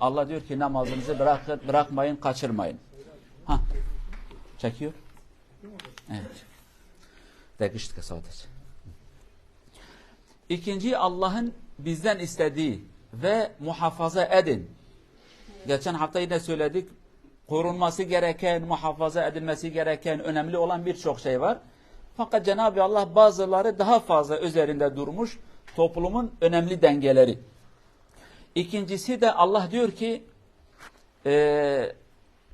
Allah diyor ki namazınızı bırakın, bırakmayın, kaçırmayın. Ha. Çekiyor. Evet. Dakika sadece. İkinci Allah'ın bizden istediği ve muhafaza edin. Geçen hafta yine söyledik. Korunması gereken, muhafaza edilmesi gereken, önemli olan birçok şey var. Fakat Cenab-ı Allah bazıları daha fazla üzerinde durmuş toplumun önemli dengeleri. İkincisi de Allah diyor ki e,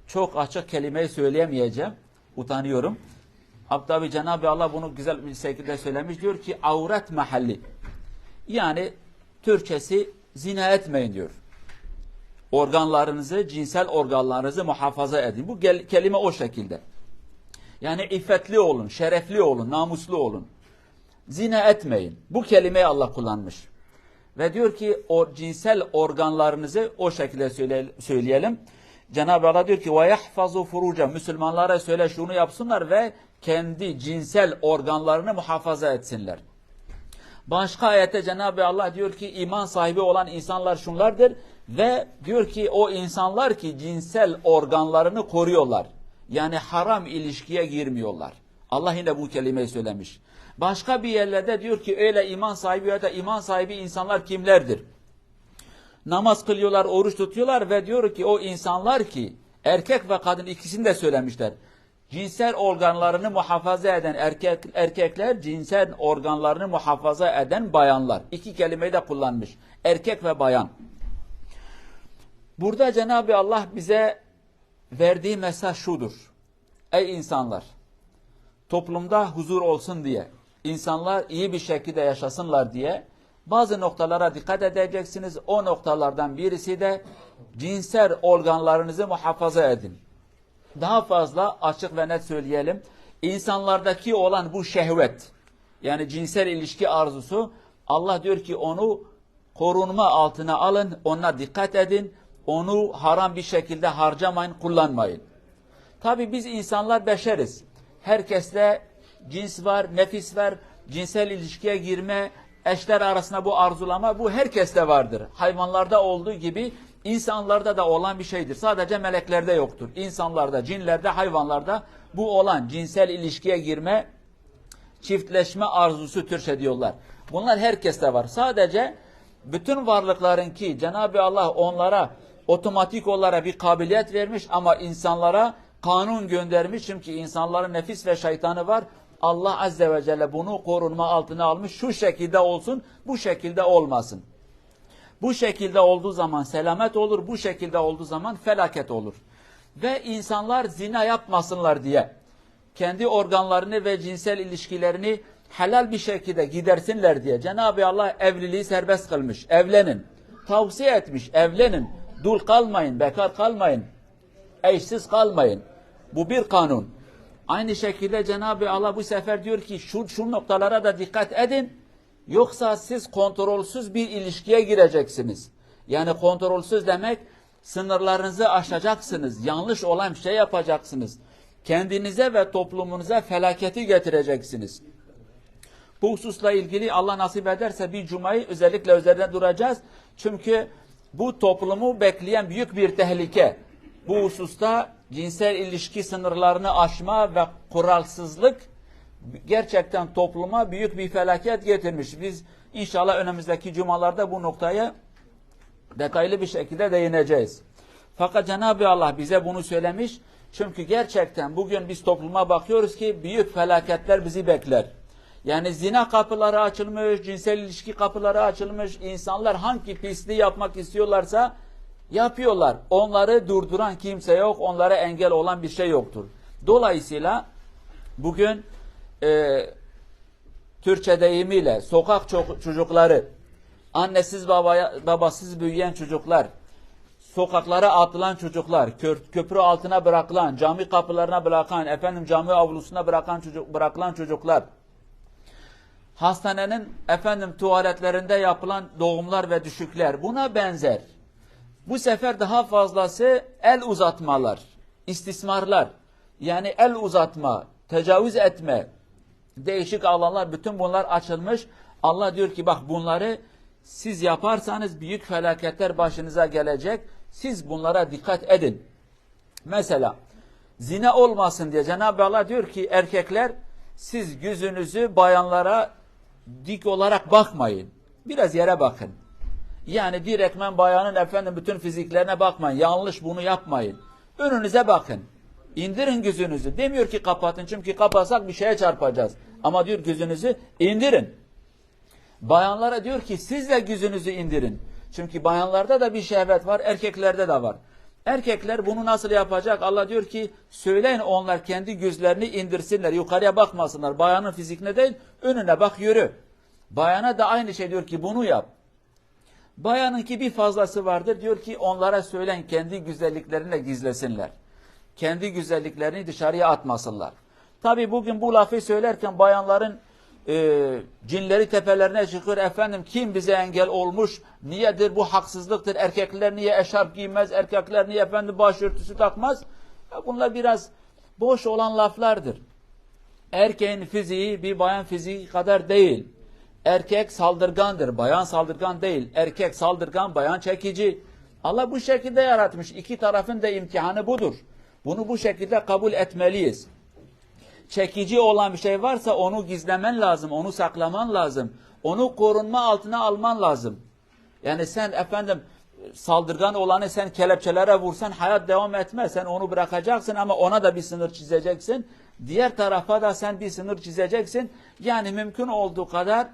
çok açık kelimeyi söyleyemeyeceğim. Utanıyorum. Tabi Cenab-ı Allah bunu güzel bir şekilde söylemiş. Diyor ki avret mahalli. Yani Türkçesi zina etmeyin diyor. Organlarınızı, cinsel organlarınızı muhafaza edin. Bu kelime o şekilde. Yani iffetli olun, şerefli olun, namuslu olun. Zina etmeyin. Bu kelimeyi Allah kullanmış. Ve diyor ki o cinsel organlarınızı o şekilde söyleyelim. Cenab-ı Allah diyor ki وَيَحْفَظُ فُرُوجًا Müslümanlara söyle şunu yapsınlar ve kendi cinsel organlarını muhafaza etsinler. Başka ayette Cenab-ı Allah diyor ki iman sahibi olan insanlar şunlardır ve diyor ki o insanlar ki cinsel organlarını koruyorlar. Yani haram ilişkiye girmiyorlar. Allah yine bu kelimeyi söylemiş. Başka bir yerlerde diyor ki öyle iman sahibi ya da iman sahibi insanlar kimlerdir? Namaz kılıyorlar, oruç tutuyorlar ve diyor ki o insanlar ki erkek ve kadın ikisini de söylemişler. Cinsel organlarını muhafaza eden erkek, erkekler, cinsel organlarını muhafaza eden bayanlar. İki kelimeyi de kullanmış. Erkek ve bayan. Burada Cenab-ı Allah bize verdiği mesaj şudur. Ey insanlar! Toplumda huzur olsun diye, insanlar iyi bir şekilde yaşasınlar diye bazı noktalara dikkat edeceksiniz. O noktalardan birisi de cinsel organlarınızı muhafaza edin. Daha fazla açık ve net söyleyelim. İnsanlardaki olan bu şehvet, yani cinsel ilişki arzusu, Allah diyor ki onu korunma altına alın, ona dikkat edin, onu haram bir şekilde harcamayın, kullanmayın. Tabi biz insanlar beşeriz. Herkeste cins var, nefis var, cinsel ilişkiye girme, eşler arasında bu arzulama, bu herkeste vardır. Hayvanlarda olduğu gibi insanlarda da olan bir şeydir. Sadece meleklerde yoktur. İnsanlarda, cinlerde, hayvanlarda bu olan cinsel ilişkiye girme, çiftleşme arzusu türş diyorlar. Bunlar herkeste var. Sadece bütün varlıkların ki Cenab-ı Allah onlara otomatik olarak bir kabiliyet vermiş ama insanlara kanun göndermiş. Çünkü insanların nefis ve şeytanı var. Allah Azze ve Celle bunu korunma altına almış. Şu şekilde olsun, bu şekilde olmasın. Bu şekilde olduğu zaman selamet olur, bu şekilde olduğu zaman felaket olur. Ve insanlar zina yapmasınlar diye kendi organlarını ve cinsel ilişkilerini helal bir şekilde gidersinler diye Cenab-ı Allah evliliği serbest kılmış. Evlenin. Tavsiye etmiş. Evlenin. Dul kalmayın, bekar kalmayın. Eşsiz kalmayın. Bu bir kanun. Aynı şekilde Cenab-ı Allah bu sefer diyor ki şu, şu noktalara da dikkat edin. Yoksa siz kontrolsüz bir ilişkiye gireceksiniz. Yani kontrolsüz demek sınırlarınızı aşacaksınız. Yanlış olan bir şey yapacaksınız. Kendinize ve toplumunuza felaketi getireceksiniz. Bu hususla ilgili Allah nasip ederse bir cumayı özellikle üzerine duracağız. Çünkü bu toplumu bekleyen büyük bir tehlike. Bu hususta cinsel ilişki sınırlarını aşma ve kuralsızlık gerçekten topluma büyük bir felaket getirmiş. Biz inşallah önümüzdeki cumalarda bu noktaya detaylı bir şekilde değineceğiz. Fakat Cenab-ı Allah bize bunu söylemiş. Çünkü gerçekten bugün biz topluma bakıyoruz ki büyük felaketler bizi bekler. Yani zina kapıları açılmış, cinsel ilişki kapıları açılmış. İnsanlar hangi pisliği yapmak istiyorlarsa yapıyorlar. Onları durduran kimse yok, onlara engel olan bir şey yoktur. Dolayısıyla bugün e, Türkçe deyimiyle sokak çocukları, annesiz babaya, babasız büyüyen çocuklar, sokaklara atılan çocuklar, köprü altına bırakılan, cami kapılarına bırakan, efendim cami avlusuna bırakan çocuk, bırakılan çocuklar, hastanenin efendim tuvaletlerinde yapılan doğumlar ve düşükler buna benzer. Bu sefer daha fazlası el uzatmalar, istismarlar. Yani el uzatma, tecavüz etme, değişik alanlar bütün bunlar açılmış. Allah diyor ki bak bunları Siz yaparsanız büyük felaketler başınıza gelecek. Siz bunlara dikkat edin. Mesela zina olmasın diye Cenab-ı Allah diyor ki erkekler siz yüzünüzü bayanlara dik olarak bakmayın. Biraz yere bakın. Yani direktmen bayanın efendim bütün fiziklerine bakmayın. Yanlış bunu yapmayın. Önünüze bakın. İndirin gözünüzü. Demiyor ki kapatın çünkü kapatsak bir şeye çarpacağız. Ama diyor gözünüzü indirin. Bayanlara diyor ki siz de gözünüzü indirin. Çünkü bayanlarda da bir şehvet var, erkeklerde de var. Erkekler bunu nasıl yapacak? Allah diyor ki söyleyin onlar kendi gözlerini indirsinler, yukarıya bakmasınlar. Bayanın fizikine değil, önüne bak yürü. Bayana da aynı şey diyor ki bunu yap. Bayanınki bir fazlası vardır. Diyor ki onlara söyleyin kendi güzelliklerini gizlesinler. Kendi güzelliklerini dışarıya atmasınlar. Tabi bugün bu lafı söylerken bayanların e, cinleri tepelerine çıkıyor. Efendim kim bize engel olmuş? Niyedir bu haksızlıktır? Erkekler niye eşarp giymez? Erkekler niye efendim başörtüsü takmaz? Ya bunlar biraz boş olan laflardır. Erkeğin fiziği bir bayan fiziği kadar değil. Erkek saldırgandır, bayan saldırgan değil. Erkek saldırgan, bayan çekici. Allah bu şekilde yaratmış. İki tarafın da imtihanı budur. Bunu bu şekilde kabul etmeliyiz. Çekici olan bir şey varsa onu gizlemen lazım, onu saklaman lazım. Onu korunma altına alman lazım. Yani sen efendim saldırgan olanı sen kelepçelere vursan hayat devam etmez. Sen onu bırakacaksın ama ona da bir sınır çizeceksin. Diğer tarafa da sen bir sınır çizeceksin. Yani mümkün olduğu kadar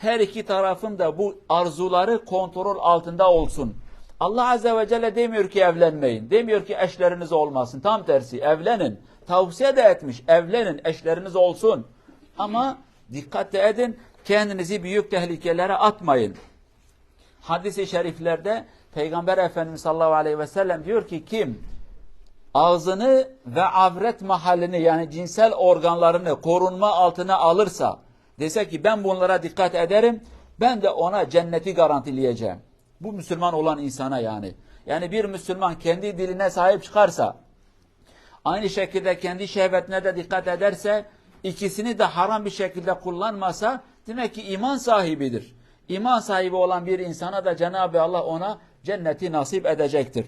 her iki tarafın da bu arzuları kontrol altında olsun. Allah Azze ve Celle demiyor ki evlenmeyin. Demiyor ki eşleriniz olmasın. Tam tersi evlenin. Tavsiye de etmiş. Evlenin eşleriniz olsun. Ama dikkat edin. Kendinizi büyük tehlikelere atmayın. Hadis-i şeriflerde Peygamber Efendimiz sallallahu aleyhi ve sellem diyor ki kim ağzını ve avret mahallini yani cinsel organlarını korunma altına alırsa dese ki ben bunlara dikkat ederim ben de ona cenneti garantileyeceğim. Bu Müslüman olan insana yani. Yani bir Müslüman kendi diline sahip çıkarsa aynı şekilde kendi şehvetine de dikkat ederse ikisini de haram bir şekilde kullanmasa demek ki iman sahibidir. İman sahibi olan bir insana da Cenab-ı Allah ona cenneti nasip edecektir.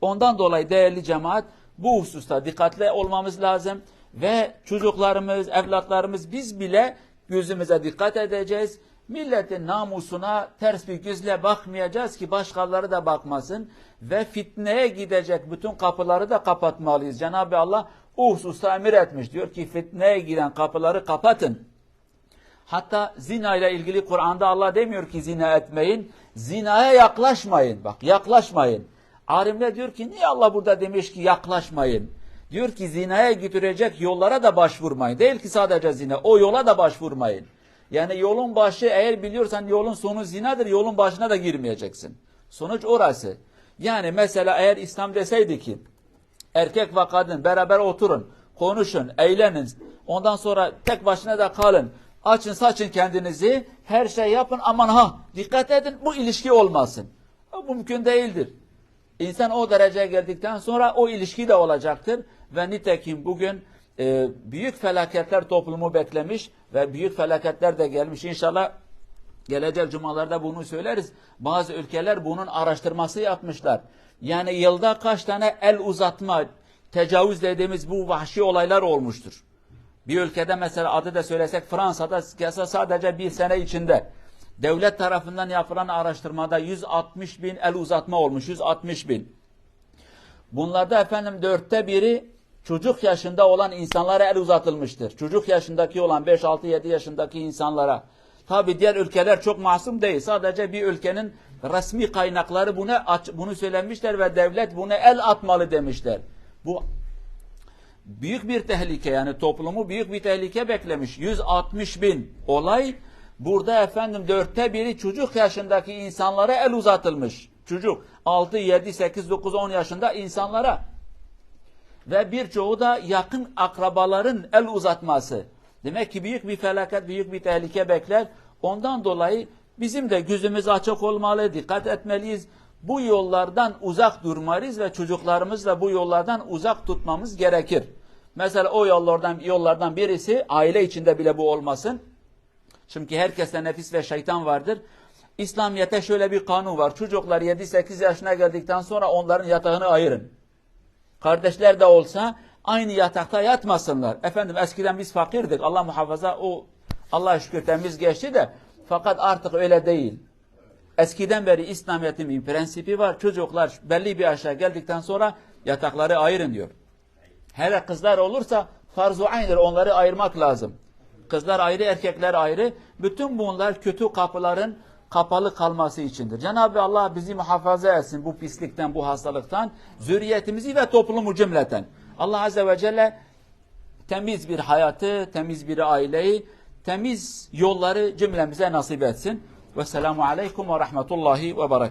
Ondan dolayı değerli cemaat bu hususta dikkatli olmamız lazım ve çocuklarımız, evlatlarımız biz bile gözümüze dikkat edeceğiz. Milletin namusuna ters bir gözle bakmayacağız ki başkaları da bakmasın ve fitneye gidecek bütün kapıları da kapatmalıyız. Cenab-ı Allah o hususta emir etmiş. Diyor ki fitneye giden kapıları kapatın. Hatta zina ile ilgili Kur'an'da Allah demiyor ki zina etmeyin. Zinaya yaklaşmayın. Bak yaklaşmayın. Alimler diyor ki niye Allah burada demiş ki yaklaşmayın. Diyor ki zinaya götürecek yollara da başvurmayın. Değil ki sadece zina. O yola da başvurmayın. Yani yolun başı eğer biliyorsan yolun sonu zinadır. Yolun başına da girmeyeceksin. Sonuç orası. Yani mesela eğer İslam deseydi ki erkek ve kadın beraber oturun, konuşun, eğlenin. Ondan sonra tek başına da kalın. Açın saçın kendinizi. Her şey yapın. Aman ha dikkat edin bu ilişki olmasın. Mümkün değildir. İnsan o dereceye geldikten sonra o ilişki de olacaktır. Ve nitekim bugün e, büyük felaketler toplumu beklemiş ve büyük felaketler de gelmiş. İnşallah gelecek cumalarda bunu söyleriz. Bazı ülkeler bunun araştırması yapmışlar. Yani yılda kaç tane el uzatma, tecavüz dediğimiz bu vahşi olaylar olmuştur. Bir ülkede mesela adı da söylesek Fransa'da sadece bir sene içinde devlet tarafından yapılan araştırmada 160 bin el uzatma olmuş. 160 bin. Bunlarda efendim dörtte biri çocuk yaşında olan insanlara el uzatılmıştır. Çocuk yaşındaki olan 5, 6, 7 yaşındaki insanlara. Tabi diğer ülkeler çok masum değil. Sadece bir ülkenin resmi kaynakları bunu, bunu söylemişler ve devlet buna el atmalı demişler. Bu büyük bir tehlike yani toplumu büyük bir tehlike beklemiş. 160 bin olay burada efendim dörtte biri çocuk yaşındaki insanlara el uzatılmış. Çocuk 6, 7, 8, 9, 10 yaşında insanlara ve birçoğu da yakın akrabaların el uzatması. Demek ki büyük bir felaket, büyük bir tehlike bekler. Ondan dolayı bizim de gözümüz açık olmalı, dikkat etmeliyiz. Bu yollardan uzak durmalıyız ve çocuklarımızla bu yollardan uzak tutmamız gerekir. Mesela o yollardan yollardan birisi aile içinde bile bu olmasın. Çünkü herkeste nefis ve şeytan vardır. İslamiyet'te şöyle bir kanun var. Çocuklar 7-8 yaşına geldikten sonra onların yatağını ayırın. Kardeşler de olsa aynı yatakta yatmasınlar. Efendim eskiden biz fakirdik. Allah muhafaza o Allah'a şükür temiz geçti de fakat artık öyle değil. Eskiden beri İslamiyet'in bir prensibi var. Çocuklar belli bir yaşa geldikten sonra yatakları ayırın diyor. Hele kızlar olursa farz-ı aynıdır. Onları ayırmak lazım. Kızlar ayrı, erkekler ayrı. Bütün bunlar kötü kapıların kapalı kalması içindir. Cenab-ı Allah bizi muhafaza etsin bu pislikten, bu hastalıktan, zürriyetimizi ve toplumu cümleten. Allah Azze ve Celle temiz bir hayatı, temiz bir aileyi, temiz yolları cümlemize nasip etsin. Ve selamu aleyküm ve rahmetullahi ve berekatuhu.